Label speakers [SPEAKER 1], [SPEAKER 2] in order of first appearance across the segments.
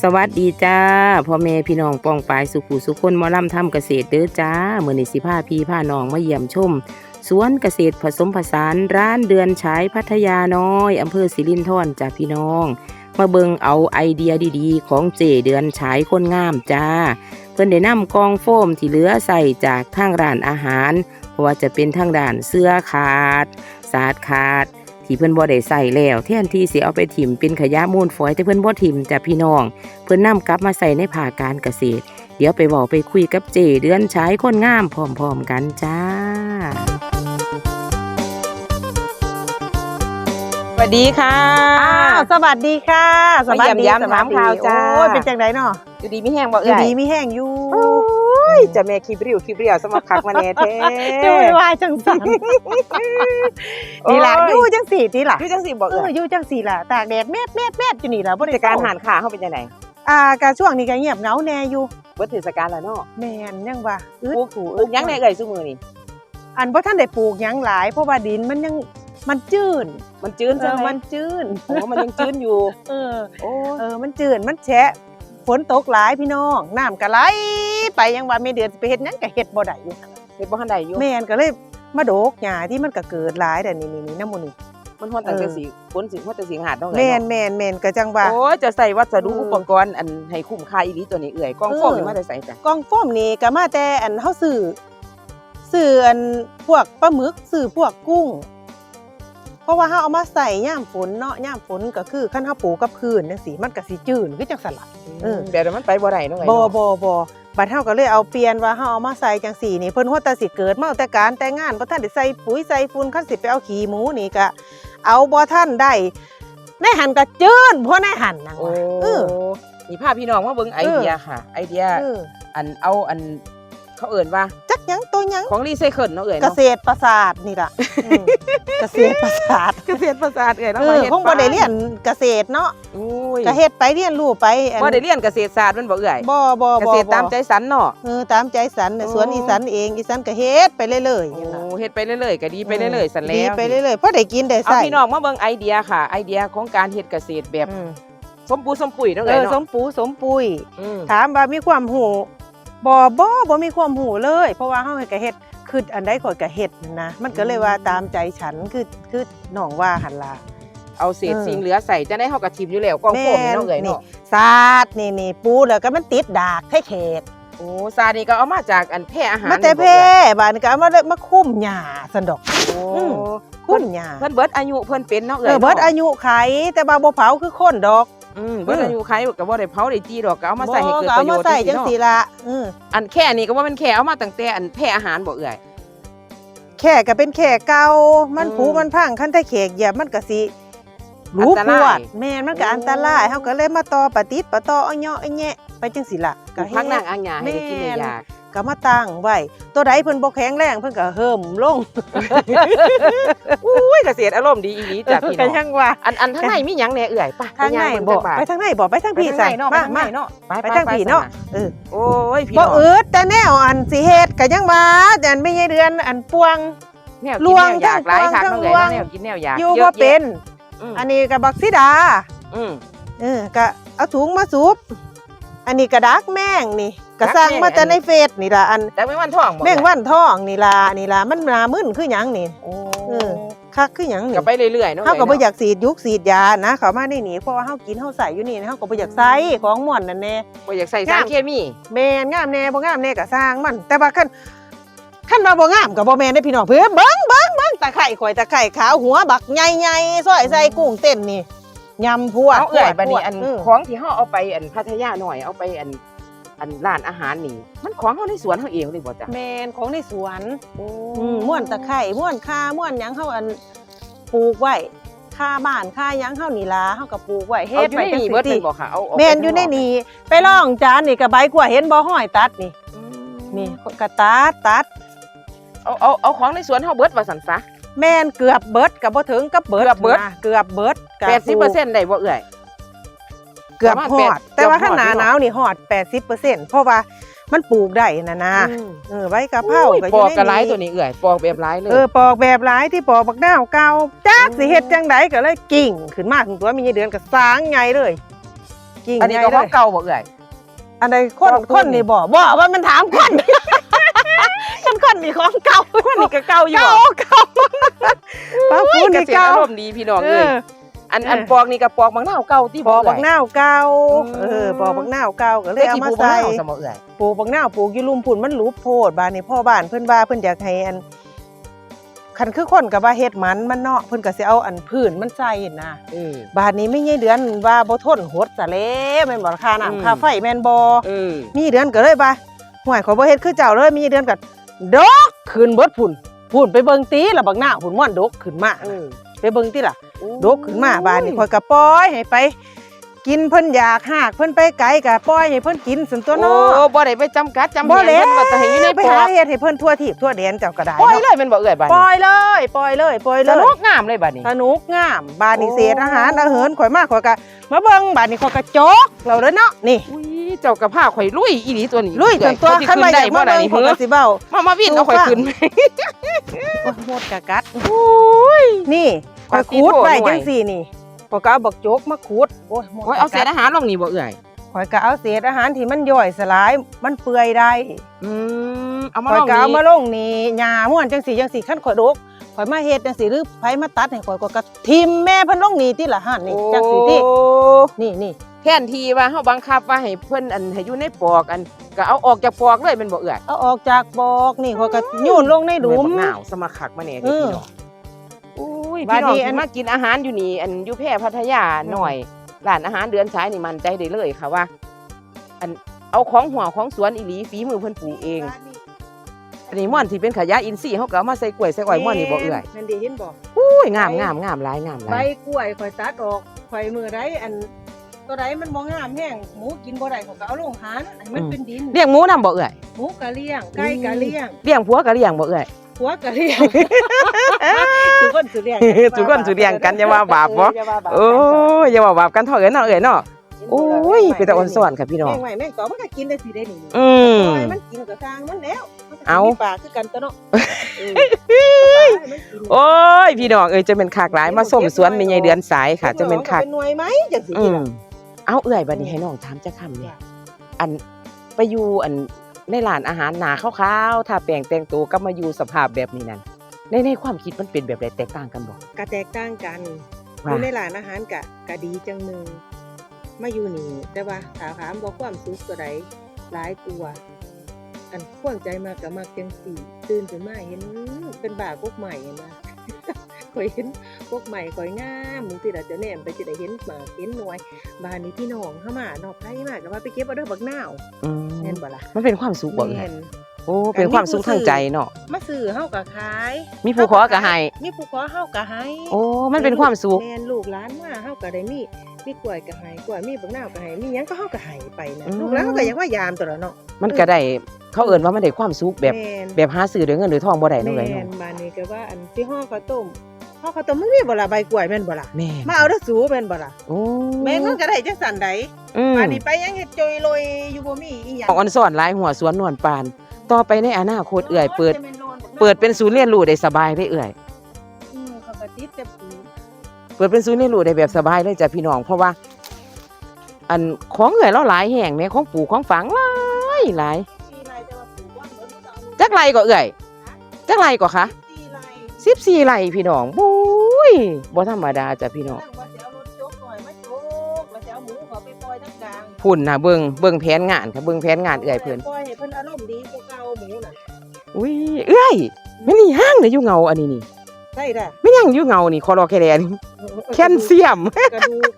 [SPEAKER 1] สวัสดีจ้าพ่อแม่พี่น้องปองปายสุขุสุคนมอลำทำเกษตรเด้อจ้าเมื่อนี้สิพาพี่พาน้องมาเยี่ยมชม สวนเกษตรผสมผสานร้านเดือนฉายพัทยาน้อยอำเภอสิรินธรจ้าพี่น้อง มาเบิงเอาไอเดียดีๆ ของเจเดือนฉายคนงามจ้า เพิ่นได้นำกองโฟมที่เหลือใส่จากทางร้านอาหารเพราะว่าจะเป็นทางด้านเสื้อขาด สาดขาด ที่เพิ่นบ่ได้ใส่แล้วแทนที่สิเอาไปถิ่มเป็นขยะมูลฝอยแต่เพิ่นบ่ถิ่มจ้ะพี่น้อง เพิ่นนำกลับมาใส่ในภาคการเกษตร เดี๋ยวไปเว้าไปคุยกับเจเดือนฉายคนงามพร้อมๆกันจ้าสวัสดีค่ะ
[SPEAKER 2] อ้าวสวัสดีค่ะสวัส
[SPEAKER 1] มาเยี่ยม
[SPEAKER 2] ดี
[SPEAKER 1] ย้ำ
[SPEAKER 2] สวัสดี
[SPEAKER 1] ถามข่าวจ้า
[SPEAKER 2] โอ้ยเป็นจังไดเนาะ
[SPEAKER 1] อยู่ดีมีแห้งบ่
[SPEAKER 2] อ
[SPEAKER 1] เอ่
[SPEAKER 2] ยู่
[SPEAKER 1] ย
[SPEAKER 2] ดีมีแห้งอยู่
[SPEAKER 1] โอ้ ยจะแม่คลิปเรียวคลิปเรียวสมัครคักมาแน่แท้
[SPEAKER 2] จะไม่ว่าจังสันนี่ล่ะ
[SPEAKER 1] โอ้ย
[SPEAKER 2] อยู่จังสี่นี่ล่ะ
[SPEAKER 1] พี่จังสิบ่
[SPEAKER 2] เอ
[SPEAKER 1] เอ่
[SPEAKER 2] อยอยู่จังสี่ล่ะตากแดดแมดแมดแมดอยู่นี่ล่ะบ่ได้
[SPEAKER 1] กิจการหารขาเขาเป็นจังได
[SPEAKER 2] อ่าการช่วงนี้ก็เงียบเหงาแน่อยู่
[SPEAKER 1] เบิดเทศกาลแล้วเนาะ
[SPEAKER 2] แม่นยังว่าอึด
[SPEAKER 1] ปลูก
[SPEAKER 2] ถู
[SPEAKER 1] ปลูกหยังแน่เอ่ยซุมื้อนี่
[SPEAKER 2] อันบ่ทันได้ปลูกหยังหลายเพราะว่าดินมันยังมันจืด
[SPEAKER 1] มันจืน
[SPEAKER 2] เอ
[SPEAKER 1] ใช่
[SPEAKER 2] อ
[SPEAKER 1] ไหม
[SPEAKER 2] มันจืด
[SPEAKER 1] โอ้มันยังจืนอยู่
[SPEAKER 2] เออ
[SPEAKER 1] โอ้
[SPEAKER 2] เออมันจืดมันแฉะฝนตกหลายพี่น้องน้ำก็ไหล ไปยังว่าไม่เดือนสิไปเฮ็ดหยังก็เฮ็ดบ่ได้อยู่
[SPEAKER 1] เฮ็ดบ่ทันได้อยู่
[SPEAKER 2] แม่นก็เลยมาโดกหญ้าที่มันก็เกิดหลายแต่นี่นี่นี่น้ำมูนี่
[SPEAKER 1] มันฮอดตั้งแต่
[SPEAKER 2] เออ
[SPEAKER 1] สีฝนสิฮอดแต่สิงหาดเนาะ
[SPEAKER 2] แม่น
[SPEAKER 1] เนาะ
[SPEAKER 2] แม่นแม่นก็จังว่า
[SPEAKER 1] โอ้ยจะใส่วัสดุ
[SPEAKER 2] เอออุ
[SPEAKER 1] อุปกรณ์อันให้คุ้มค่าอีหลีตัวนี้เอ่ยกองโฟม
[SPEAKER 2] เออ
[SPEAKER 1] นี่มาแต่ใส่จ้ะ
[SPEAKER 2] กล่องโฟมนี่ก็มาแต่อันเฮาซื้อซื้ออันพวกปลาหมึกซื้อพวกกุ้งเพราะว่าเฮาเอามาใส่ย่ามฝนเนาะย่ามฝนก็คือคันเฮาปลูกกับพื้นจังซี่มันก็สิจืดคือจังซั่นล่ะเออ
[SPEAKER 1] เดี๋ยวมันไปบ่ได้เนาะเอ่ย
[SPEAKER 2] บ่
[SPEAKER 1] เนาะ
[SPEAKER 2] บ่บ่ บัดเฮาก็เลยเอาเปลี่ยนว่าเฮาเอามาใส่จังซี่นี่เพิ่นว่าแต่สิเกิดมาแต่การแต่งงานบ่ทันได้ใส่ปุ๋ยใส่ฝุ่นคันสิไปเอาขี้หมูนี่ก็เอาบ่ทันได้ในหันก็จืดเพราะในหันนาง
[SPEAKER 1] โอ้
[SPEAKER 2] ว่าเออ
[SPEAKER 1] นี่พาพี่น้องมาเบิ่งไอเดียค่ะ ไอเดีย
[SPEAKER 2] เออ
[SPEAKER 1] อันเอาอัน เขาเอิ่นว่า
[SPEAKER 2] จักหยังตัวหยัง
[SPEAKER 1] ของรีไซเคิลเนาะเอ่ย
[SPEAKER 2] เก
[SPEAKER 1] เนาะ
[SPEAKER 2] ษตรประสาทนี่ล่ะอืมเกษตรประสาท
[SPEAKER 1] เกษตรประสาทเอ่ย
[SPEAKER 2] เอ
[SPEAKER 1] เนาะมา
[SPEAKER 2] อ
[SPEAKER 1] เฮ็ด
[SPEAKER 2] คงบ่ได้เรียนเกษตรเนาะ
[SPEAKER 1] โอ้ย
[SPEAKER 2] ก็เฮ็ดไปเรียนรู้ไปอัน
[SPEAKER 1] บ่ได้เรียนเกษตรศาสตร์มันบ่เอ่ย
[SPEAKER 2] บ่บ่
[SPEAKER 1] เก
[SPEAKER 2] บ่
[SPEAKER 1] ษตรตามใจสันเนาะ
[SPEAKER 2] เออตามใจสันน่ะ
[SPEAKER 1] โอ้
[SPEAKER 2] สวนอีสันเองอีสันก็เฮ็ดไปเรื่อยๆอ
[SPEAKER 1] โอ้
[SPEAKER 2] ย่างนั้น
[SPEAKER 1] เฮ็ดไปเรื่อยๆก็ดีไปเรื่อยๆสันแล้ว
[SPEAKER 2] ดีไปเรื่อยๆเพราะได้กินได้
[SPEAKER 1] เอา
[SPEAKER 2] ใส่
[SPEAKER 1] พี่น้องมาเบิ่งไอเดียค่ะ ไอเดียของการเฮ็ดเกษตรแบบ
[SPEAKER 2] อืม
[SPEAKER 1] สมปูสมปุ๋ยเนาะ
[SPEAKER 2] เอ
[SPEAKER 1] เอ่ย
[SPEAKER 2] อ
[SPEAKER 1] เนาะ
[SPEAKER 2] สมปูสมปุย
[SPEAKER 1] อืม
[SPEAKER 2] ถามว่ามีความหู บ่บ่บ่มีความหูเลย เพราะว่าเฮาเฮ็ดก็เฮ็ดคืออันใดข่อยก็เฮ็ดนะ มันก็เลยว่าตามใจฉันคือคือน้องว่าหั่นล่ะ
[SPEAKER 1] เอาเศษ
[SPEAKER 2] เออ
[SPEAKER 1] สิ่งเหลือใส่จะได้เฮาก็ทิมอยู่แล้วกองโฟมนี่เนาะเอ่ย
[SPEAKER 2] นี่
[SPEAKER 1] เนาะ
[SPEAKER 2] สาดนี่นี่ปูแล้วก็มันติดดากให้เขต
[SPEAKER 1] โอ้ซานี่ก็เอามาจากอันแพร่อาหาร
[SPEAKER 2] มาแต่
[SPEAKER 1] นี่บ่
[SPEAKER 2] แพ
[SPEAKER 1] เอ่
[SPEAKER 2] ร่
[SPEAKER 1] ย
[SPEAKER 2] บาดนก็เอามาเลยมาคุ้มหญ้าซั่นดอก
[SPEAKER 1] โอ้
[SPEAKER 2] อืมคุ้มหญ้า
[SPEAKER 1] เพิ่นเบิดอายุเพิ่นเป็นเนาะ
[SPEAKER 2] เอ
[SPEAKER 1] เอ่ย
[SPEAKER 2] อเบิดอายุไขแต่ว่าบ่เผาคือคนดอก
[SPEAKER 1] อืมเบิดอายุใครก็บ่ได้เผาได้จีดอกก็เอามาใส่ให้เกิด
[SPEAKER 2] บ่
[SPEAKER 1] ประโยชน์
[SPEAKER 2] เอามาใส่จัง
[SPEAKER 1] ซี่
[SPEAKER 2] ซี่
[SPEAKER 1] เนาะ
[SPEAKER 2] ละเออ
[SPEAKER 1] อันแค่นี้ก็ว่ามันแค่เอามาตั้งแต่อันแพร่อาหารบ่เอ่ย
[SPEAKER 2] แค่ก็เป็นแค่เก่ามัน
[SPEAKER 1] อืม
[SPEAKER 2] ผุมันพังคันถ้าแขกเหยียบมันก็สิ
[SPEAKER 1] อั
[SPEAKER 2] รู้
[SPEAKER 1] นต
[SPEAKER 2] ป
[SPEAKER 1] ราย
[SPEAKER 2] วดแม่นมันก็
[SPEAKER 1] โอ้
[SPEAKER 2] อันตรายเฮาก็เลยมาต่อปะติดปะต่อเอาเนาะเอาแยะไปจังซี่ล่ะ
[SPEAKER 1] ปลูกพักนางอังหยาให้ได้กินได้
[SPEAKER 2] แม่น
[SPEAKER 1] ยาก
[SPEAKER 2] ก็มาตั้งไว้ตัวใดเพิ่นบ่แข็งแรงเพิ่นก็เฮิ่มลง
[SPEAKER 1] อุ้ยเกษตรอารมณ์ดีอีหลีจ้ะพี่
[SPEAKER 2] ก็
[SPEAKER 1] น้อง
[SPEAKER 2] ยังว่า
[SPEAKER 1] อันอันทางในมีหยังแหน่เอื่อยปะ
[SPEAKER 2] ทางไหน
[SPEAKER 1] ไป
[SPEAKER 2] บ่
[SPEAKER 1] ย่
[SPEAKER 2] ไปทางไหนบ่ไปทาง
[SPEAKER 1] ไป
[SPEAKER 2] พี่
[SPEAKER 1] ทาง
[SPEAKER 2] ใส่
[SPEAKER 1] ไหนเนาะ
[SPEAKER 2] มา
[SPEAKER 1] ไปทางไห
[SPEAKER 2] มา
[SPEAKER 1] นเนาะไป
[SPEAKER 2] ไปทางพี่เนาะเออ
[SPEAKER 1] โอ้ยพี่
[SPEAKER 2] บ่
[SPEAKER 1] น้อง
[SPEAKER 2] อืดแต่แนวอันสิเฮ็ดก็ยังว่าแต่อันไม่ใช่เดือนอันปวง
[SPEAKER 1] แนว
[SPEAKER 2] ล
[SPEAKER 1] กิน
[SPEAKER 2] วง
[SPEAKER 1] แนวอยากหลายคัก
[SPEAKER 2] ทั้
[SPEAKER 1] น้อง
[SPEAKER 2] ง
[SPEAKER 1] เอ๋ย
[SPEAKER 2] ลวง
[SPEAKER 1] เนาะแนวกินแนวอยาก
[SPEAKER 2] อยู่
[SPEAKER 1] เะ
[SPEAKER 2] บ่เป็น
[SPEAKER 1] อืม
[SPEAKER 2] อันนี้ก็บักซิดา
[SPEAKER 1] อืม
[SPEAKER 2] เออก็เอาถุงมาสูบอันนี้กระดักแมงนี่ ก็สร้างมาแต่ในเฟซนี่ล่ะอัน
[SPEAKER 1] แต่ไม่วันท้องบ่
[SPEAKER 2] แมงวันทองนี่ล่ะนี่ล่ะมันหนามึนคือหยังนี่
[SPEAKER 1] โอ้
[SPEAKER 2] เออคักคือหยังนี่
[SPEAKER 1] ก็ไปเรื่อยๆเนาะ
[SPEAKER 2] เฮาก็บ่
[SPEAKER 1] เนาะ
[SPEAKER 2] อยากสีดยุกสีดยานะเขามาในนี่เพราะว่าเฮากินเฮาใส่อยู่นี่นะเฮาก็บ่อยากใส่ของม่วนนั่นแน่
[SPEAKER 1] บ่อยากใส่สาร
[SPEAKER 2] งาม
[SPEAKER 1] เคมี
[SPEAKER 2] แม่นงามแน่บ่งามแน่ก็สร้างมัน แต่ว่าคันคันว่าบ่งามก็บ่แม่นได้พี่น้องเพิ่นเบิ่งเบิ่งเบิ่งตะไคร้ข่อยตะไคร้ขาวหัวบักใหญ่ๆซอยใส่กุ้งเต้นนี่ยำพวด
[SPEAKER 1] เอาเอื่อย
[SPEAKER 2] พวด
[SPEAKER 1] บัดนี้
[SPEAKER 2] พวด
[SPEAKER 1] อัน
[SPEAKER 2] อืม
[SPEAKER 1] ของที่เฮาเอาไปอันพัทยาหน่อยเอาไปอัน อันร้านอาหารนี่มันของเฮาในสวนเฮาเองเลยบ่จ้ะ
[SPEAKER 2] แมนของในสวน
[SPEAKER 1] โอ้
[SPEAKER 2] อืมม่วนตะไคร่ม่วนคาม่วนหยังเฮาอันปลูกไว้คาบ้านคาหยังเฮานี่ล่ะเฮาก็ปลูกไว้เฮ็
[SPEAKER 1] เอา
[SPEAKER 2] ด
[SPEAKER 1] อยู่
[SPEAKER 2] ไว้
[SPEAKER 1] ใน
[SPEAKER 2] จัง
[SPEAKER 1] นี่
[SPEAKER 2] ซี่
[SPEAKER 1] เบิด
[SPEAKER 2] ติ
[SPEAKER 1] เป็นบ่ค่ะเอาเอา
[SPEAKER 2] แมนอยู่ในนี่ไปลองจานนี่ก็ใบกล้วยเห็นบ่ห้อยตัดนี่
[SPEAKER 1] อืม
[SPEAKER 2] นี่ก็ตัดตัด
[SPEAKER 1] เอาเอาเอาของในสวนเฮาเบิดว่าซั่นซะ
[SPEAKER 2] แม่นเกือบเบิดก็บ่ถึงกับเบิด
[SPEAKER 1] เกือบเบิด
[SPEAKER 2] นะเกือบเบิดก็
[SPEAKER 1] 80%ได้บ่เอื่อย
[SPEAKER 2] เกือบ
[SPEAKER 1] ประมาณ
[SPEAKER 2] ฮอด
[SPEAKER 1] แปด
[SPEAKER 2] แต่ว่า
[SPEAKER 1] เกือบฮอด
[SPEAKER 2] ข้างหน้า
[SPEAKER 1] อยู่
[SPEAKER 2] หนาวนี่ฮอด 80%เพราะว่ามันปลูกได้นะนะ
[SPEAKER 1] อืม
[SPEAKER 2] เออใบกะเพรา
[SPEAKER 1] อุ้ย
[SPEAKER 2] ก็อ
[SPEAKER 1] ปอยู่ก
[SPEAKER 2] ใน
[SPEAKER 1] กระไร
[SPEAKER 2] นี้
[SPEAKER 1] ตัวนี้เอื่อยปอกแบบไรเลย
[SPEAKER 2] เออปอกแบบหลายที่ปอกบักนาวเก่าจักสิเฮ็ดจังไดก็เลยกิ่งขึ้นมาถึงตัวมีเดือนก็สางไงเลยกิ่ง
[SPEAKER 1] อันนี้
[SPEAKER 2] ไง
[SPEAKER 1] ก็
[SPEAKER 2] เล
[SPEAKER 1] ของ
[SPEAKER 2] ย
[SPEAKER 1] เก่าบ่เอื่อย
[SPEAKER 2] อันใดคน
[SPEAKER 1] ปอก
[SPEAKER 2] คนนี่บ่บ่ว่ามันถามคนคนคนนี่ของเก่า
[SPEAKER 1] คนนี้ก็เก่าอยู่
[SPEAKER 2] เก่า
[SPEAKER 1] บ่
[SPEAKER 2] เก่าป้าปู
[SPEAKER 1] อุ้ย
[SPEAKER 2] น
[SPEAKER 1] เก
[SPEAKER 2] นี่
[SPEAKER 1] ษตร
[SPEAKER 2] เก่า
[SPEAKER 1] อารมณ์ดีพี่น้อง
[SPEAKER 2] เอ
[SPEAKER 1] เอ้ย
[SPEAKER 2] อ
[SPEAKER 1] อันอัน
[SPEAKER 2] เออ
[SPEAKER 1] ปอกนี่ก็ปอกบางหน้าวเก่าที่
[SPEAKER 2] ปอกบัก
[SPEAKER 1] เย
[SPEAKER 2] นาวเก่า
[SPEAKER 1] อืม
[SPEAKER 2] เออปอกบักนาวเก่าก็เล
[SPEAKER 1] เลยย
[SPEAKER 2] เอา
[SPEAKER 1] ที่
[SPEAKER 2] มา
[SPEAKER 1] ปลูกบาง
[SPEAKER 2] ใส่
[SPEAKER 1] หน้าวสมอเอื่อย
[SPEAKER 2] ปลูกบักนาวปลูกอยู่ลุมพุ่นมันหลุบโพดบ้านนี่พ่อบ้านเพิ่นว่าเพิ่นอยากให้อันคันคือคนกับว่าเฮ็ดหมันมันเนาะเพิ่นก็สิเอาอันพื้นมันใส่นะ
[SPEAKER 1] เออ
[SPEAKER 2] บ้านนี้ไม่ใช่เดือนว่าบ่ทนหดซะแล้วแม่นบ่ค่า
[SPEAKER 1] อืม
[SPEAKER 2] น้ำค่าไฟแม่นบ่
[SPEAKER 1] เออ
[SPEAKER 2] มีเดือนก็เลยว่าห่วยขอยบ่เฮ็ดคือเจ้าเลยมีเดือนก็ดกขึ้นเบิดพุ่นพุ่นไปเบิ่งตีแล้วบักหน้าพุ่นม่วนดกขึ้นมา
[SPEAKER 1] เออ
[SPEAKER 2] ไปเบิ่งติล่ะดกขึ้นมาบ้านนี่ข่อยก็ปล่อยให้ไป กินเพิ่นอยากหากเพิ่นไปไกลก็ปล่อยให้เพิ่นกินซั่นตัว
[SPEAKER 1] โอ้
[SPEAKER 2] เนาะ
[SPEAKER 1] บ่ได้ไปจำกัดจำ
[SPEAKER 2] บ่
[SPEAKER 1] เนีย
[SPEAKER 2] แล้ว
[SPEAKER 1] นเพิ่นว่าจะให้อยู่ใน
[SPEAKER 2] ไป
[SPEAKER 1] ปอ
[SPEAKER 2] หากเฮ็ดให้เพิ่นทั่วทิพย์ทั่วแดนเจ้าก็ได้
[SPEAKER 1] ปล่อย
[SPEAKER 2] เนาะ
[SPEAKER 1] เลยแม่นบ่เอื่อยบัด
[SPEAKER 2] ปล่
[SPEAKER 1] นี้
[SPEAKER 2] อยเลยปล่อยเลยปล่อยเล
[SPEAKER 1] ส
[SPEAKER 2] ย
[SPEAKER 1] นุกงามเลยบัดนี้
[SPEAKER 2] สนุกงามบ้านนี้
[SPEAKER 1] โอ้
[SPEAKER 2] เศษอาหารอาเหินข่อยมาข่อยก็มาเบิ่งบ้านนี้ข่อยก็จกเราเด้อเนาะนี่
[SPEAKER 1] อุ้ยเจ้ากระพ้าข่อยลุยอีหลีตัวนี้
[SPEAKER 2] ลุยจนตัว
[SPEAKER 1] เอื่อย
[SPEAKER 2] คัน
[SPEAKER 1] ข่
[SPEAKER 2] ว่า
[SPEAKER 1] อยสิ
[SPEAKER 2] อยาก
[SPEAKER 1] ขึ้
[SPEAKER 2] มาน
[SPEAKER 1] ได้
[SPEAKER 2] เบิ่ง
[SPEAKER 1] บ่
[SPEAKER 2] ข่อย
[SPEAKER 1] ล่ะ
[SPEAKER 2] ก็
[SPEAKER 1] นี่
[SPEAKER 2] สิเว้า
[SPEAKER 1] มามาวินเอาข่อยขึ้นไหม
[SPEAKER 2] โอ้ยโหดกะกัด
[SPEAKER 1] โอ้ย
[SPEAKER 2] นี่ ข่อย
[SPEAKER 1] ปาติ
[SPEAKER 2] ขูด
[SPEAKER 1] โทษ
[SPEAKER 2] ไว้
[SPEAKER 1] หน่วย
[SPEAKER 2] จังซี่นี่ข่อยก็เอาบักโจกมาขูดโอ้ยหมด
[SPEAKER 1] โอ้ยเอาเศ
[SPEAKER 2] กะ
[SPEAKER 1] ษ
[SPEAKER 2] กัด
[SPEAKER 1] อาหารลงนี่บ่เอื่อย
[SPEAKER 2] ข่อยก็เอาเศษอาหารที่มันย่อยสลายมันเปื่อยได้
[SPEAKER 1] อืมเอามา
[SPEAKER 2] ข่
[SPEAKER 1] ล
[SPEAKER 2] อย
[SPEAKER 1] ง
[SPEAKER 2] ก็เอามา
[SPEAKER 1] นี่
[SPEAKER 2] ลงนี่หญ้าม่วนจังซี่จังซี่คันข่อยดกข่อยมาเฮ็ดจังซี่หรือไผมาตัดให้ข่อยก็กระทิมแม่เพิ่นลงนี่ติล่ะหั่นนี่จังซี่ติ
[SPEAKER 1] โอ้
[SPEAKER 2] นี่นี่
[SPEAKER 1] แทนที่ว่าเฮาบังคับว่าให้เพิ่นอันให้อยู่ในปอกอันก็เอาออกจากปอกเลยแม่นบ่เอื่อย
[SPEAKER 2] เอาออกจากบอกนี่ข่อยก็โยุ่นลงในหลุม
[SPEAKER 1] แบักหนาวสมาคักมาแน่เด้อ
[SPEAKER 2] เออ
[SPEAKER 1] พี่น้อง อุ้ย
[SPEAKER 2] บา
[SPEAKER 1] พี่
[SPEAKER 2] ด
[SPEAKER 1] น้อง
[SPEAKER 2] นี้อัน
[SPEAKER 1] ที่มากินอาหารอยู่นี่อันอยู่แพร่พัทยาหน่อยร้านอาหารเดือนฉายนี่มั่นใจได้เลยค่ะว่า อันเอาของหัวของสวนอีหลีฝีมือเพิ่นปลูกเองอันนี้ม่อนที่เป็นขยะอินทรีย์เขาก็เอามาใส่กล้วยใส่อ้อยม่อนนี่บ่เอื่อย
[SPEAKER 2] นั่นดิเห็นบ่
[SPEAKER 1] อุ้ยงามงามงามหลายงามห
[SPEAKER 2] ใบ
[SPEAKER 1] ลาย
[SPEAKER 2] กล้วยข่อยตัดออกข่อยมือใดอันตัวใดมันบ่งามแห้งหมูกินบ่ได้ข่อยก็เอาลงหานให้มันเป็นดิน
[SPEAKER 1] เลี้ยงหมูนํบ่เอื่อย
[SPEAKER 2] หมูก็เลี้ยงไก่ก็เลี้ยง
[SPEAKER 1] เลี้ยงผัวก็เลี้ยงบ่เอื่อย
[SPEAKER 2] หัวก็เลี้ยงสุคนสุเลี้ยง
[SPEAKER 1] สุคนสุเลี้ยงกันอย่าว่าบาปบ่
[SPEAKER 2] อย่าว่าบาป
[SPEAKER 1] โอ้ยอย่าว่าบาปกันเถอะเอ้ยเนาะเอ้ยเนาะโอ้ยเป็นตาอ่อนสอนค่ะพี่น้อง
[SPEAKER 2] แม่งใหม่แม่งต่อมันก็กินได้สิได้นี่
[SPEAKER 1] อืม
[SPEAKER 2] ปล่อยมันกินก็สร้างมันแล้วมันก็
[SPEAKER 1] เอา
[SPEAKER 2] มีปากคือกันตัวเนาะเออปล่อยให้มันกิน
[SPEAKER 1] โอ้ยพี่น้องเอ้ยจะเป็นคักหลายมาส้มสวนมีใหญ่เดือนสายค่ะ จะเป็นคัก
[SPEAKER 2] เป็นหน่วยไหมจังสิ
[SPEAKER 1] อืมเอาเอื้อยบัดนี้ให้น้องถามจักคำเนี่ยอันไปอยู่อัน ในร้านอาหารหนาขาวๆถ้าแปลงแต่งตัวก็มาอยู่สภาพแบบนี้นั่นในในความคิดมันเป็นแบบใดแตกต่างกันบ่
[SPEAKER 2] กะแตกต่างกันอ
[SPEAKER 1] ว่า
[SPEAKER 2] ยู่ในร้านอาหารกะกะดีจังหนึงมาอยู่นี่แต่ว่าถามถามบ่ความสุขตัวใดหลายกลัวาอันควงใจมากก็มากจังสี่ตื่นขึ้นมาเห็นเป็นบ่าพวกใหม่นะ ข่อยเห็นพวกใหม่ข่อยงามมึงสิล่ะจะแนมไปจะได้เห็นหมากเห็นหน่วยบ้านนี้พี่น้องเข้ามานอกไผมากก็ว่าไปเก็บเอาเด้อบักนาว
[SPEAKER 1] อืม
[SPEAKER 2] แม่นบ่ล่ะ
[SPEAKER 1] มันเป็นความสุขบ่เอื้อ
[SPEAKER 2] แม่
[SPEAKER 1] ย
[SPEAKER 2] น
[SPEAKER 1] โอ้เป็นความสุขทางใจเนาะ
[SPEAKER 2] มาซื้อเฮาก็ขาย
[SPEAKER 1] มีผู้ขอก็ให้
[SPEAKER 2] มีผู้ขอเฮาก็ให้
[SPEAKER 1] โอ้มันเป็นความสุข
[SPEAKER 2] แม่นลูกหลานมาเฮาก็ได้มีมีกล้วยก็ให้กล้วยมีบักนาวก็ให้มีหยังก็เฮาก็ให้ไปนะ
[SPEAKER 1] อืม
[SPEAKER 2] ลูกหลานเฮาก็ยังว่ายามตัวละเนาะ
[SPEAKER 1] มันก็ได้เขาเอิ้นว่ามันได้ความสุขแบบ
[SPEAKER 2] แม่น
[SPEAKER 1] แบบหาซื้อด้วยเงินหรือทองบ่ได้เนาะเอ้ย
[SPEAKER 2] แม่น
[SPEAKER 1] เนาะ
[SPEAKER 2] บ้านนี้ก็ว่าอันที่ห่อข้าวต้ม ห่อข้าวต้มมันมีบ่ล่ะใบกล้วยแม่นบ่ล่ะ
[SPEAKER 1] แม่
[SPEAKER 2] มาเอาเด้อสูแม่นบ่ล่ะ
[SPEAKER 1] โอ้
[SPEAKER 2] แม่นมันก็ได้จังซั่นใด
[SPEAKER 1] อืม
[SPEAKER 2] บ้านนี้ไปยังเฮ็ดจอยลอยอยู่บ่มีอีหยัง
[SPEAKER 1] ของอันสอนหลายหัวสวนนวลปาน ต่อไปในอนาคตเอื่อยเปิด เปิดเป็นศูนย์เรียนรู้ได้สบายได้เอื่อย
[SPEAKER 2] อืมเขาก็ติดแต่ปู
[SPEAKER 1] เปิดเป็นศูนย์เรียนรู้ได้แบบสบายเลยจ้ะพี่น้องเพราะว่า อันของเอื่อยเราหลายแห่งแม่ของปู่ของฝังหลายหลาย
[SPEAKER 2] สี่ไร่แต่ว่าปลูกว่าเหมือนเรา
[SPEAKER 1] จักไรก็เอื่อยจักไรก็คะ
[SPEAKER 2] สี่ไร่
[SPEAKER 1] สิบสี่ไรพี่น้องบุ้ย บ่ธรรมดาจ้ะพี่น้อง
[SPEAKER 2] นั่งว่าสิเอารถโจ๊กหน่อยมาโจ๊กแล้วสิเอาหมูเขาไปปล่อยทั้งกลาง
[SPEAKER 1] พุ่นนะเบิ่งเบิ่งแผนงานค่ะเบิ่งแผนงานเอื่อยเพิ่น
[SPEAKER 2] ปล่อยให้เพิ่นอารมณ์ดีกว่าเก่าหมูน่ะ
[SPEAKER 1] อุ้ยเอื่อยไม่นี่ห้างเลยอยู่เงาอันนี้นี่
[SPEAKER 2] ใช่ด่ะ
[SPEAKER 1] ไม่ยังอยู่เงานี่คอรอแคแลนี่แคลเซียม
[SPEAKER 2] กระดูก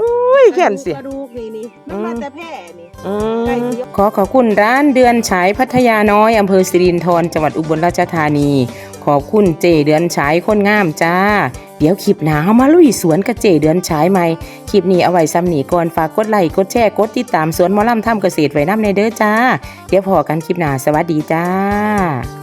[SPEAKER 1] อุ้ยแคลเซียม
[SPEAKER 2] กระดูกนี่นี่มันมาแต่แพร่นี่
[SPEAKER 1] อืม
[SPEAKER 2] ใกล้สิยก
[SPEAKER 1] ขอขอบคุณร้านเดือนฉายพัทยาน้อยอำเภอสิรินธรจังหวัดอุบลราชธานีข อบคุณเจเดือนฉายคนงามจ้า เดี๋ยวคลิปหน้าเฮามาลุยสวนกับเจเดือนฉายใหม่ คลิปนี้เอาไว้ซ้ำหนีก่อนฝากกดไลค์กดแชร์กดติดตามสวนมอลล่ำทำเกษตรไว้น้ำในเด้อจ้า เดี๋ยวพอกันคลิปหน้าสวัสดีจ้า